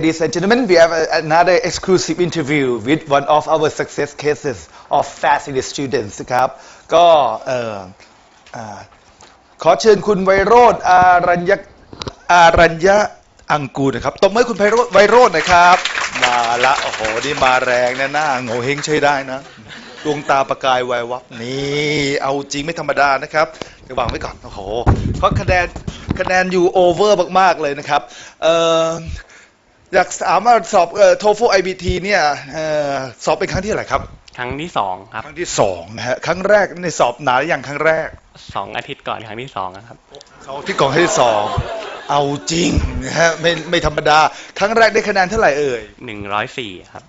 Ladies and gentlemen, we have a- another exclusive interview with one of our success cases of fast in the students ครับ ก็เอ่ออ่าขอเชิญคุณไวโรธอารัญญอารัญญะอังกูลนะครับตบมือคุณไพโรธไวโรธหนะครับ มาละโอ้โห นี่มาแรงนะหน้าโง่เฮงใช้ได้นะดวงตาประกายไววับนี่ เอาจริงไม่ธรรมดานะครับเดี๋ยววางไว้ก่อน โอ้โห เพราะคะแนนคะแนนอยู่โอเวอร์มาก ๆ เลยนะครับ เอ่อ อยากถามว่าสอบเอ่อ TOEFL IBT เนี่ยเอ่อสอบเป็นครั้งที่เท่าไหร่ครับ ครั้งที่สองครับครั้งที่สองนะฮะครั้งแรกในสอบนานหรือยังครั้งแรกสองอาทิตย์ก่อนครั้งที่สองอะครับสอบที่กองที่สองเอาจริงนะฮะไม่ไม่ธรรมดา ครั้งแรกได้คะแนนเท่าไหร่เอ่ย หนึ่งร้อยสี่ครับ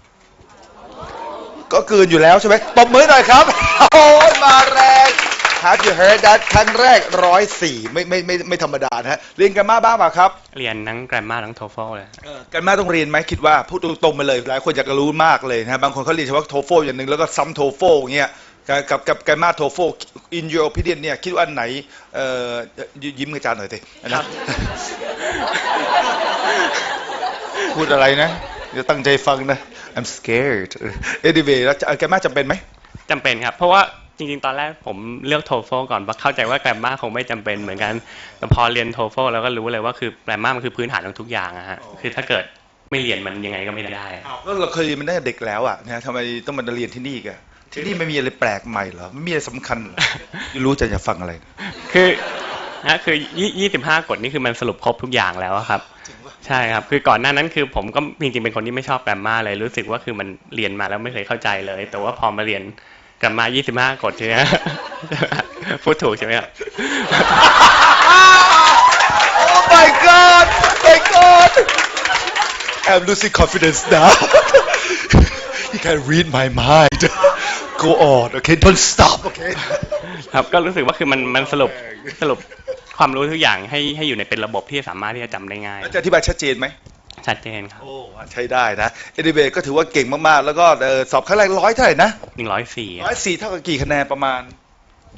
ก็เกินอยู่แล้วใช่ไหมตบมือหน่อยครับ โอ้ยมาแรง Have you heard that ครั้งแรกร้อยสี่ไม่ไม่ไม่ไม่ธรรมดานะฮะเรียนกันมาบ้างเปล่าครับเรียนทั้งแกรมมาทั้งโทเฟลเลย เอ่อกันมาต้องเรียนไหมคิดว่าพูดตรงๆไปเลยหลายคนอยากจะรู้มากเลยนะฮะบางคนเขาเรียนเฉพาะโทโฟอย่างหนึ่งแล้วก็ซ้ำโทโฟอย่างเงี้ยกับกับกับกันมาโทโฟ in your opinion เนี่ยคิดว่าอันไหนเอ่อยิ้ยิ้มกับอาจารย์หน่อยสินะ พูดอะไรนะเดี๋ยวตั้งใจฟังนะ I'm scared anyway แล้วกันมาจำเป็นไหมจำเป็นครับ เพราะว่า จริงๆ ตอนแรกผมเลือกโทเฟลก่อนเพราะเข้าใจว่าแกรมมาคงไม่จำเป็นเหมือนกันแต่พอเรียนโทเฟลแล้วก็รู้เลยว่าคือแกรมมามันคือพื้นฐานของทุกอย่างอะฮะคือถ้าเกิดไม่เรียนมันยังไงก็ไม่ได้อะอ้าวก็เราเคยเรียนมันตั้งแต่เด็กแล้วอะนะทำไมต้องมาเรียนที่นี่กันที่นี่ไม่มีอะไรแปลกใหม่เหรอไม่มีอะไรสำคัญเหรอรู้จะจะฟังอะไร คือนะคือยี่สิบห้ากฎนี่คือมันสรุปครบทุกอย่างแล้วอะครับ ใช่ครับ คือก่อนหน้านั้นคือผมก็จริงๆเป็นคนที่ไม่ชอบแกรมมาเลย รู้สึกว่าคือมันเรียนมาแล้วไม่เคยเข้าใจเลย แต่ว่าพอมาเรียนแกรมมา25กฎใช่ไหมพูดถูกใช่ไหมครับ Oh my god! My god! I'm losing confidence now. you can read my mind. Go on, okay? Don't stop, okay? ครับก็รู้สึกว่าคือมันมันสรุปสรุปความรู้ทุกอย่างให้ให้อยู่ในเป็นระบบที่สามารถที่จะจำได้ง่าย แล้วจะอธิบายชัดเจนไหม ชัดเจนครับโอ้ใช้ได้นะ Anyway ก็ถือว่าเก่งมากๆ แล้วก็เอ่อสอบครั้งแรกร้อยเท่าไหร่นะ104ร้อยสี่เท่ากับกี่คะแนนประมาณ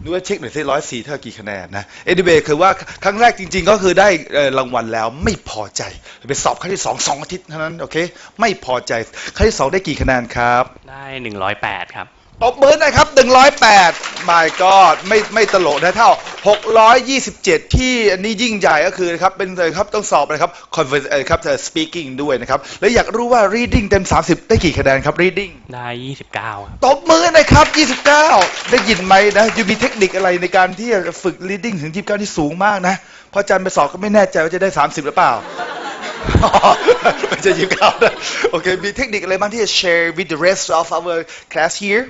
ดูว่าเช็คหน่อยสิร้อยสี่เท่ากับกี่คะแนนนะ Anyway คือว่าครั้งแรกจริง ๆ ก็คือได้เอ่อรางวัลแล้วไม่พอใจไปสอบครั้งที่สองสองอาทิตย์เท่านั้นโอเค ไม่พอใจครั้งที่สองได้กี่คะแนนครับ ได้108ครับ ตบมือหนะครับ 108 my god ไม่ไม่ตลกนะเท่า 627 ที่อันนี้ยิ่งใหญ่ก็คือนะครับ เป็นเลยครับต้องสอบนะครับ converse เอ่อครับเอ่อ speaking ด้วยนะครับ แล้วอยากรู้ว่า reading เต็ม 30 ได้กี่คะแนนครับ reading ได้ 29ครับตบมือหนะครับ 29 ได้ยินไหมนะยูมีเทคนิคอะไรในการที่จะฝึก reading ถึง 29 ที่สูงมากนะเพออาจารย์ไปสอบก็ไม่แน่ใจว่าจะได้ 30 หรือเปล่า ไม่ใช่29นะโอเค มีเทคนิคอะไรบ้างที่จะ share with the rest of our class here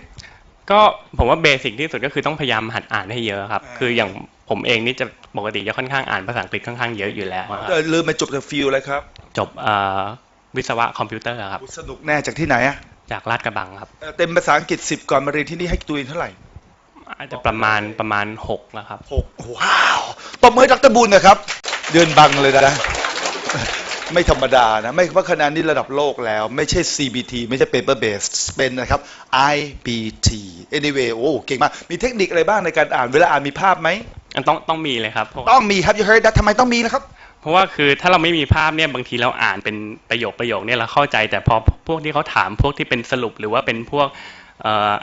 ก็ผมว่าเบสิกที่สุดก็คือต้องพยายามหัดอ่านให้เยอะครับอ่าคืออย่างผมเองนี่จะปกติจะค่อนข้างอ่านภาษาอังกฤษค่อนข้างเยอะอยู่แล้วครับเออลืมไปจบจากฟิลเลยครับ จบเอ่อวิศวะคอมพิวเตอร์ครับ สนุกแน่จากที่ไหนอะจากลาดกระบังครับเอ่อเต็มภาษาอังกฤษ 10 ก่อนมาเรียนที่นี่ให้ตัวเองเท่าไหร่อาจจะประมาณประมาณ6แล้วครับหกว้าวตบมือให้ดรบุญนะครับ เดินบังเลยนะ ไม่ธรรมดานะไม่ว่าคะแนนนี้ระดับโลกแล้ว ไม่ใช่ CBT ไม่ใช่ paper based เป็นนะครับ IBT anyway โอ้เก่งมาก มีเทคนิคอะไรบ้างในการอ่านเวลาอ่านมีภาพไหมอันต้องต้องมีเลยครับเพราะต้องมีครับ you heard that ทำไมต้องมีนะครับ เพราะว่าคือถ้าเราไม่มีภาพเนี่ยบางทีเราอ่านเป็นประโยคประโยคเนี่ยเราเข้าใจ แต่พอพวกที่เขาถามพวกที่เป็นสรุปหรือว่าเป็นพวกเอ่อ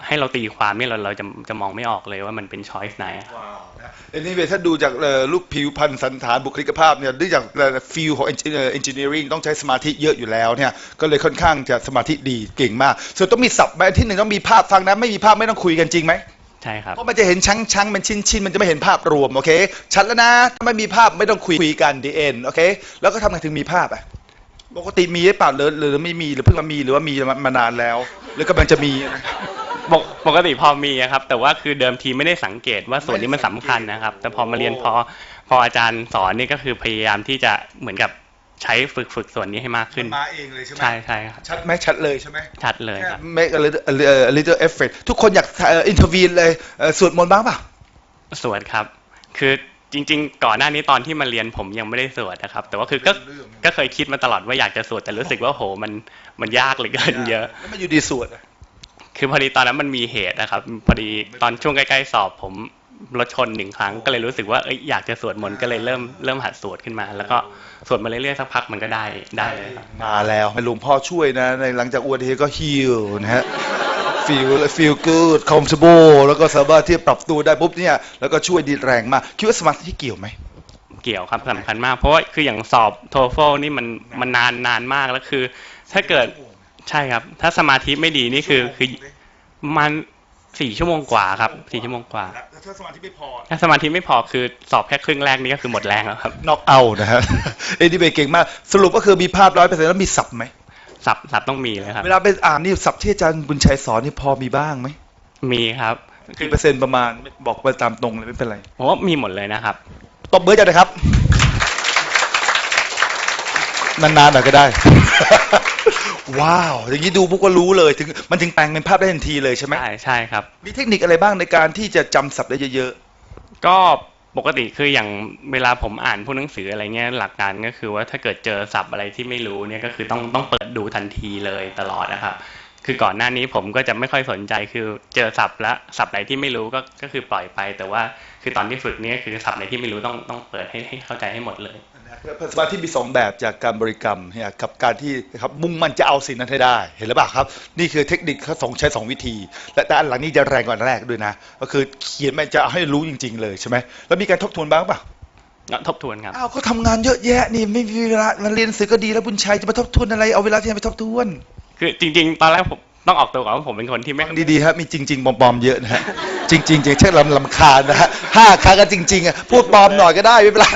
ให้เราตีความเนี่ยเราเราจะจะมองไม่ออกเลยว่ามันเป็นช้อยส์ไหนว้าวนะอันนี้เวถ้าดูจากเอ่อลูกผิวพันธ์สันฐานบุคลิกภาพเนี่ยด้วยจากฟิลของเอนจิเนียริงต้องใช้สมาธิเยอะอยู่แล้วเนี่ยก็เลยค่อนข้างจะสมาธิดีเก่งมาก ส่วนต้องมีศัพท์อันที่หนึ่งต้องมีภาพฟังนะไม่มีภาพไม่ต้องคุยกันจริงไหมใช่ครับเพราะมันจะเห็นชั้งชั้งๆเป็นชิ้นชิ้นๆมันจะไม่เห็นภาพรวมโอเคชัดแล้วนะถ้าไม่มีภาพไม่ต้องคุยคุยกันดีเอ็นโอเคแล้วก็ทำไงถึงมีภาพอะปกติมีหรือเปล่าหรือหรือไม่มีหรือเพิ่งมามีหรือว่ามีมามานานแล้ว หรือกำลังจะมีนะ ปกปกติพอมีอะครับ แต่ว่าคือเดิมทีไม่ได้สังเกตว่าส่วนนี้มันสำคัญนะครับ แต่พอมาเรียนพอพออาจารย์สอนนี่ก็คือพยายามที่จะเหมือนกับใช้ฝึกฝึกส่วนนี้ให้มากขึ้น มาเองเลยใช่ไหมใช่ใช่ครับ ชัดไหมชัดเลยใช่ไหม ชัดเลยครับ make a little, a little effort ทุกคนอยากอินเทอร์วีนเลยเอ่อสวดมนต์บ้างป่ะ สวดครับ คือจริง ๆ ก่อนหน้านี้ตอนที่มาเรียนผมยังไม่ได้สวดนะครับ แต่ว่าคือก็เรื่อง ก็เคยคิดมาตลอดว่าอยากจะสวดแต่รู้สึกว่าโหมันมันยากเหลือเกินเยอะ แล้วมาอยู่ดีสวดอะ คือพอดีตอนนั้นมันมีเหตุนะครับ พอดีตอนช่วงใกล้ๆสอบผมรถชนหนึ่งครั้งก็เลยรู้สึกว่าเอ้ยอยากจะสวดมนต์ก็เลยเริ่มเริ่มหัดสวดขึ้นมา แล้วก็สวดมาเรื่อยๆสักพักมันก็ได้ได้เลยครับมาแล้วให้หลวงพ่อช่วยนะ ในหลังจากอุบัติเหตุก็ฮิลนะฮะ feel feel good comfortable แล้วก็สามารถที่จะปรับตัวได้ปุ๊บเนี่ยแล้วก็ช่วยดีแรงมากคิดว่าสมาธิเกี่ยวไหมเกี่ยวครับสำคัญมากเพราะว่าคืออย่างสอบโทเฟลนี่มันมันนานนานมากแล้วคือ ถ้าเกิด ใช่ครับ ถ้าสมาธิไม่ดีนี่คือคือมันสี่ชั่วโมงกว่าครับสี่ชั่วโมงกว่า ถ้าสมาธิไม่พอ ถ้าสมาธิไม่พอคือสอบแค่ครึ่งแรกนี่ก็คือหมดแรงแล้วครับน็อกเอานะฮะเอ็นดีเบเก่งมาก สรุปก็คือมีภาพร้อยเปอร์เซ็นต์แล้วมีสับไหมสับสับต้องมีเลยครับ เวลาไปอ่านนี่สับที่อาจารย์บุญชัยสอนนี่พอมีบ้างไหม มีครับคืกี่อเปอร์เซ็นต์ประมาณบอกไปตามตรงเลยไม่เป็นไรผมว่ามีหมดเลยนะครับตบมือจังนะครับ นานๆหน่อยก็ได้ ว้าวอย่างนี้ดูพวกก็รู้เลยถึงมันถึงแปลงเป็นภาพได้ทันทีเลยใช่ไหมใช่ใช่ครับ มีเทคนิคอะไรบ้างในการที่จะจำศัพท์ได้เยอะก็ปกติคืออย่างเวลาผมอ่านพวกหนังสืออะไรเงี้ยหลักการก็คือว่าถ้าเกิดเจอศัพท์อะไรที่ไม่รู้เนี่ยก็คือต้องต้องเปิดดูทันทีเลยตลอดนะครับ คือก่อนหน้านี้ผมก็จะไม่ค่อยสนใจคือเจอศัพท์และศัพท์ไหนที่ไม่รู้ก็ก็คือปล่อยไป แต่ว่าคือตอนที่ฝึกเนี่ยคือศัพท์ไหนที่ไม่รู้ต้องต้องเปิดให้ให้เข้าใจให้หมดเลย ๆ สมาธิมีสองแบบจากการบริกรรมเนี่ยกับการที่นะครับมุ่งมั่นจะเอาสิ่งนั้นให้ได้ เห็นหรือเปล่าครับ นี่คือเทคนิคเขาสองใช้สองวิธี และแต่อันหลังนี้จะแรงกว่าอันแรกด้วยนะ ก็คือเขียนมันจะเอาให้รู้จริง ๆ เลยใช่ไหมแล้วมีการทบทวนบ้างเปล่ะก็ทบทวนครับอ้าวเขาทำงานเยอะแยะนี่ไม่มีเวลามาเรียนหนังสือก็ดีแล้วบุญชัยจะมาทบทวนอะไรเอาเวลาที่ไหนไปทบทวน คือจริง ๆ ตอนแรกผมต้องออกตัวก่อนว่าผมเป็นคนที่ไม่ดีๆฮะมีจริง ๆปลอมๆเยอะนะฮะจริงๆจริงๆเช่นลำลำคาญนะฮะห้าครั้งกันจริงๆอะพูดปลอมหน่อยก็ได้ไม่เป็นไร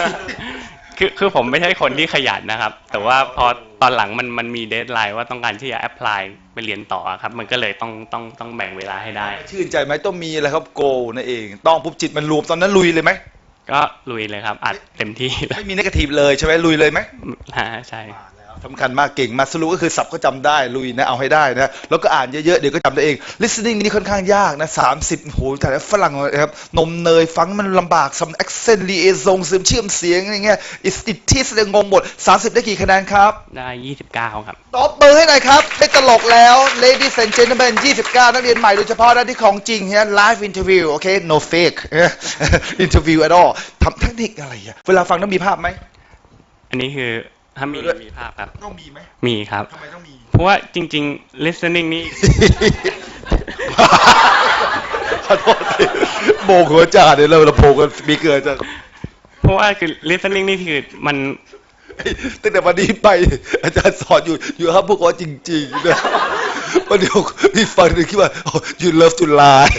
คือคือผมไม่ใช่คนที่ขยันนะครับ แต่ว่าพอตอนหลังมันมันมีเดทไลน์ว่าต้องการที่จะแอพพลายไปเรียนต่อครับ มันก็เลยต้องต้องต้องแบ่งเวลาให้ได้ ชื่นใจไหมต้องมีอะไรครับโกนั่นเอง ต้องปุ๊บจิตมันรวมตอนนั้นลุยเลยไหมก็ลุยเลยครับอัดเต็มที่เลยไม่มีนกาทีฟเลยใช่ไหมลุยเลยไหมฮะใช่ สำคัญมากเก่งมากสรุปก็คือสับก็จำได้ลุยนะเอาให้ได้นะแล้วก็อ่านเยอะๆเดี๋ยวก็จำได้เอง listening นี่ค่อนข้างยากนะสามสิบโหแต่ละฝรั่งนะครับนมเนยฟังมันลำบากสำ accent liaison เสริมเชื่อมเสียงอะไรเงี้ย is it ที่แสดงงงหมด 30 ได้กี่คะแนนครับ ได้ยี่สิบเก้าครับตบมือให้หน่อยครับไม่ตลกแล้ว ladies and gentlemen 29 นักเรียนใหม่โดยเฉพาะนะที่ของจริงฮะ live interview โอเค no fake interview at all ทำเทคนิคอะไรอะเวลาฟังต้องมีภาพไหมอันนี้คือ ถ้ามีด้วยมีภาพครับ ต้องมีไหมมีครับ ทำไมต้องมี เพราะว่าจริง ๆ listening นี่ ขอโทษทีโบกหัวจ่าเดี๋ยวเราเราโผล่กันมีเกิดจะเพราะว่าคือ listening นี่คือมันตั้งแต่วันนี้ไป อาจารย์สอนอยู่อยู่ครับพวกว่าจริงๆนะวันเดียวพี่ฟังเลยคิดว่า oh, you love to lie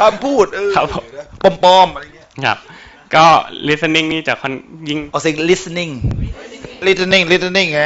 ห้ามพูดเออครับผมปลอมๆอะไรเงี้ยครับ ก็ listening นี่จะค่อนยิ่ง เอาสิ่ง listening listening listening ไง